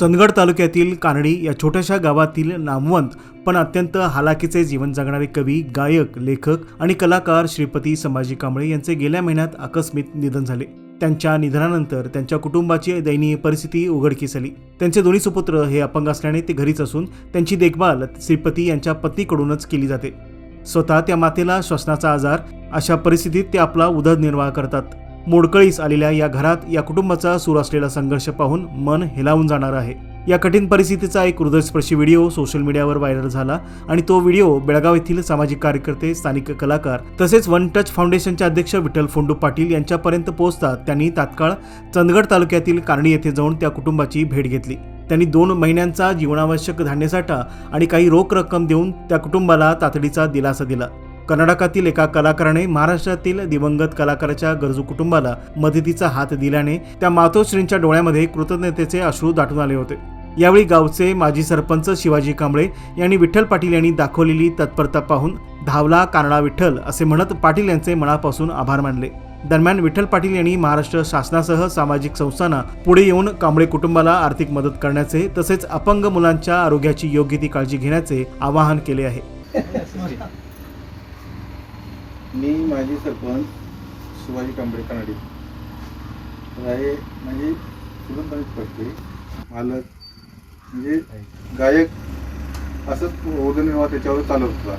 चंदगड तालुक्यातील कानडी या छोट्याशा गावातील नामवंत पण अत्यंत हालाकीचे जीवन जगणारे कवी गायक लेखक आणि कलाकार श्रीपती संभाजी कांबळे यांचे गेल्या महिन्यात आकस्मिक निधन झाले. त्यांच्या निधनानंतर त्यांच्या कुटुंबाची दयनीय परिस्थिती उघडकीस आली. त्यांचे दोन्ही सुपुत्र हे अपंग असल्याने ते घरीच असून त्यांची देखभाल श्रीपती यांच्या पत्नीकडूनच केली जाते. स्वतः त्या मातेला श्वसनाचा आजार अशा परिस्थितीत ते आपला उदरनिर्वाह करतात. मोडकळीस आलेल्या या घरात या कुटुंबाचा सुरू असलेला संघर्ष पाहून मन हेलावून जाणार आहे. या कठीण परिस्थितीचा एक हृदयस्पर्शी व्हिडिओ सोशल मीडियावर व्हायरल झाला आणि तो व्हिडिओ बेळगाव येथील सामाजिक कार्यकर्ते स्थानिक कलाकार तसेच वन टच फाउंडेशनचे अध्यक्ष विठ्ठल फोंडू पाटील यांच्यापर्यंत पोहोचतात त्यांनी तात्काळ चंदगड तालुक्यातील कारणी येथे जाऊन त्या कुटुंबाची भेट घेतली. त्यांनी दोन महिन्यांचा जीवनावश्यक धान्यसाठा आणि काही रोख रक्कम देऊन त्या कुटुंबाला तातडीचा दिलासा दिला. कर्नाटकातील एका कलाकाराने महाराष्ट्रातील दिवंगत कलाकाराच्या गरजू कुटुंबाला मदतीचा हात दिल्याने त्या मातोश्रींच्या डोळ्यामध्ये कृतज्ञतेचे अश्रू दाटून आले होते. यावेळी गावचे माजी सरपंच शिवाजी कांबळे यांनी विठ्ठल पाटील यांनी दाखवलेली तत्परता पाहून धावला कानडा विठ्ठल असे म्हणत पाटील यांचे मनापासून आभार मानले. दरम्यान विठ्ठल पाटील यांनी महाराष्ट्र शासनासह सामाजिक संस्थांना पुढे येऊन कांबळे कुटुंबाला आर्थिक मदत करण्याचे तसेच अपंग मुलांच्या आरोग्याची योग्य ती काळजी घेण्याचे आवाहन केले आहे. मी माझी सरपंच शिवाजी कांबळे कनाडी. तर म्हणजे सुगंधित पडते. मालक म्हणजे गायक असंच उदरनिर्वाह त्याच्यावर चालत होता.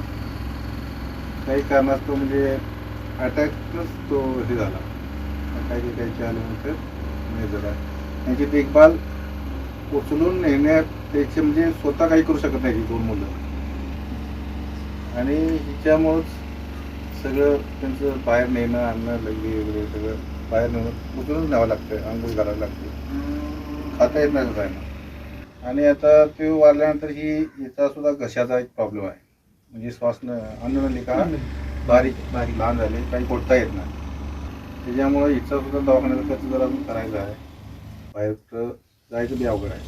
काही कारणास्तव म्हणजे अटॅकनंच तो हे झाला. काही त्याच्या आल्यानंतर नाही झाला. त्यांची देखभाल उचलून नेण्यात त्याचे म्हणजे स्वतः काही करू शकत नाही ही दोन मुलं. आणि हिच्यामुळंच सगळं त्यांचं बाहेर नेणं आणणं लग्गी वगैरे सगळं बाहेर नेणं उचलून न्यावं लागतं अंघोळ घालावं लागते खाता येत नाही जायला आणि आता ते वारल्यानंतर ही याचा सुद्धा घशाचा एक प्रॉब्लेम आहे. म्हणजे श्वास न अन्ननलिका बारीक बारीक लहान झाले काही पोटता येत नाही. त्याच्यामुळं हिचा सुद्धा दवाखान्याचा खर्च जरा अजून करायचा आहे. बाहेर जायचं बी अवघड आहे.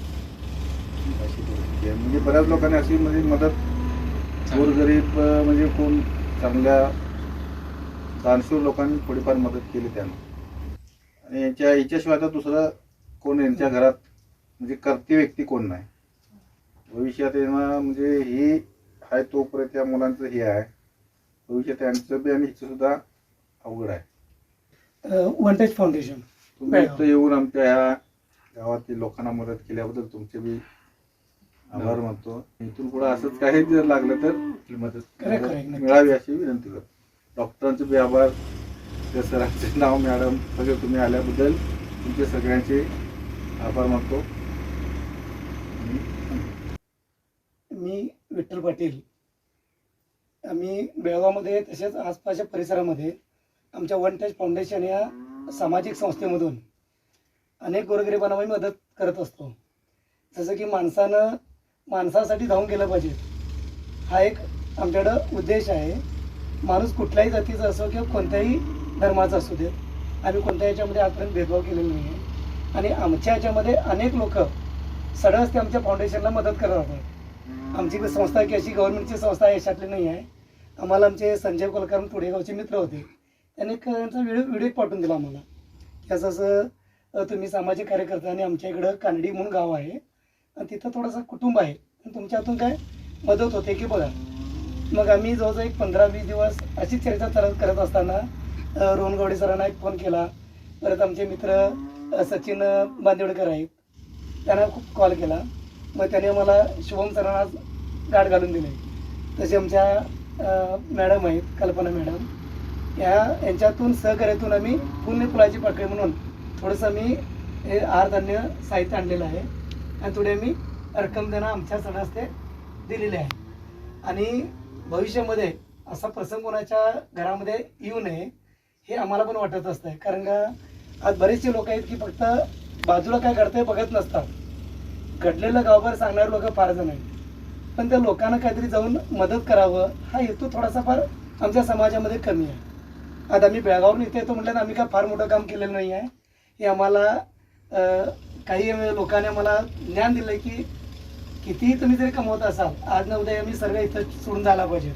अशी परिस्थिती आहे. म्हणजे बऱ्याच लोकांनी अशी म्हणजे मदत गोरगरीब म्हणजे कोण चांगल्या दानशूर लोकांनी थोडीफार मदत केली त्यांना. आणि यांच्या याच्याशिवाय आता दुसरं कोण यांच्या घरात म्हणजे करते व्यक्ती कोण नाही. भविष्यात यांना म्हणजे ही आहे तोपर्यंत त्या मुलांचं हे आहे. भविष्यात त्यांचं बी आणि हिचं सुद्धा अवघड आहे. One Touch Foundation. तुम्ही. इथं येऊन आमच्या ह्या गावातील लोकांना मदत केल्याबद्दल तुमचे बी आभार मानतो. इथून पुढे असंच काही जर लागलं तर ही मदत. मिळावी अशी विनंती करतो. डॉक्टरांचे बी आभार त्या सरांचे नाव मॅडम सगळे तुम्ही आल्याबद्दल तुमचे सगळ्यांचे आभार मानतो. मी विठ्ठल पाटील. आम्ही बेळगावमध्ये तसेच आसपासच्या परिसरामध्ये आमच्या वन टच फाउंडेशन या सामाजिक संस्थेमधून अनेक गोरगरिबांना आम्ही मदत करत असतो. जसं की माणसानं माणसासाठी धावून गेलं पाहिजे. हा एक आमच्याकडं उद्देश आहे. माणूस कुठल्याही जातीचा असो किंवा कोणत्याही धर्माचा असू देत आम्ही कोणत्या याच्यामध्ये आजपर्यंत भेदभाव केलेला नाही आहे आणि आमच्या याच्यामध्ये अनेक लोक सडस ते आमच्या फाउंडेशनला मदत करत राहतात आमची संस्था की अशी गव्हर्नमेंटची संस्था याच्यातली नाही आहे. आम्हाला आमचे संजय कोलकर पुढेगावचे मित्र होते. त्यांनी एक त्यांचा व्हिडिओ व्हिडिओ पाठवून दिला आम्हाला. की असं असं तुम्ही सामाजिक कार्यकर्ता आणि आमच्या इकडं कानडी म्हणून गाव आहे. आणि तिथं थोडंसं कुटुंब आहे. तुमच्या हातून काय मदत होते की बघा. मग आम्ही जवळजवळ एक पंधरा वीस दिवस अशी चर्चा करत करत असताना रोहन गवडे सरांना एक फोन केला. परत आमचे मित्र सचिन बांदिवडकर आहेत. त्यांना खूप कॉल केला. मग त्याने मला शुभम सरांना गाठ घालून दिले. तसे आमच्या मॅडम आहेत कल्पना मॅडम या यांच्यातून सहकार्यातून आम्ही पुण्य फुलाची पाकळी म्हणून थोडंसं मी हे आहारधान्य साहित्य आणलेलं आहे. आणि थोडी आम्ही रक्कम त्यांना आमच्या सणास ते दिलेले आहे. आणि भविष्यामध्ये असा प्रसंग कोणाच्या घरामध्ये येऊ नये हे आम्हाला पण वाटत असतं कारण का आज बरेचसे लोक आहेत की फक्त बाजूला काय घडतंय बघत नसतात. घडलेलं गावभर सांगणारे लोक फार जण आहेत. पण त्या लोकांना काहीतरी जाऊन मदत करावं हा हेतू थोडासा फार आमच्या समाजामध्ये कमी आहे. आज आम्ही बेळगावरून इथे येतो म्हटलं आम्ही काय फार मोठं काम केलेलं नाही आहे हे आम्हाला काही लोकांनी मला ज्ञान दिलं की कितीही तुम्ही जरी कमवत असाल आज ना उद्या आम्ही सर्व इथं सोडून जायला पाहिजे.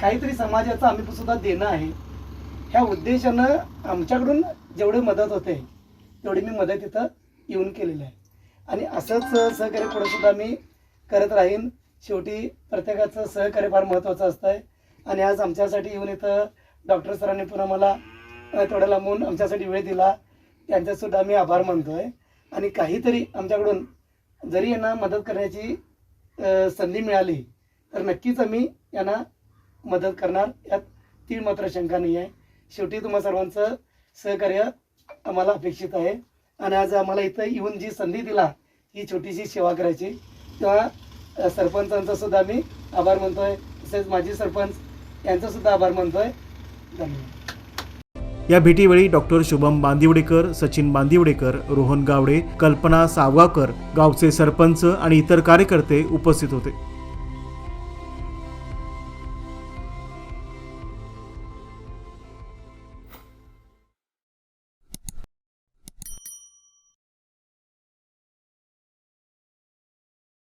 काहीतरी समाजाचं आम्ही सुद्धा देणं आहे. ह्या उद्देशानं आमच्याकडून जेवढी मदत होते तेवढी मी मदत इथं येऊन केलेली आहे. आणि असंच सहकार्य पुढे सुद्धा मी करत राहीन. शेवटी प्रत्येकाचं सहकार्य फार महत्त्वाचं असतं आहे आणि आज आमच्यासाठी येऊन इथं डॉक्टर सरांनी पुन्हा मला थोडं लांबून आमच्यासाठी वेळ दिला. त्यांचासुद्धा मी आभार मानतो आहे आणि काहीतरी आमच्याकडून जरी यांना मदत करण्याची संधी मिळाली तर नक्कीच आम्ही यांना मदत करणार. यात तीळ मात्र शंका नाही आहे. शेवटी तुम्हा सर्वांचं सहकार्य आम्हाला अपेक्षित आहे. आणि आज आम्हाला इथं येऊन जी संधी दिला ही छोटीशी सेवा करायची तेव्हा सरपंचांचा सुद्धा मी आभार मानतोय. तसेच माजी सरपंच यांचा सुद्धा आभार मानतोय. धन्यवाद. या भेटीवेळी डॉक्टर शुभम बांदिवडेकर सचिन बांदिवडेकर रोहन गावडे कल्पना सावगावकर गावचे सरपंच आणि इतर कार्यकर्ते उपस्थित होते.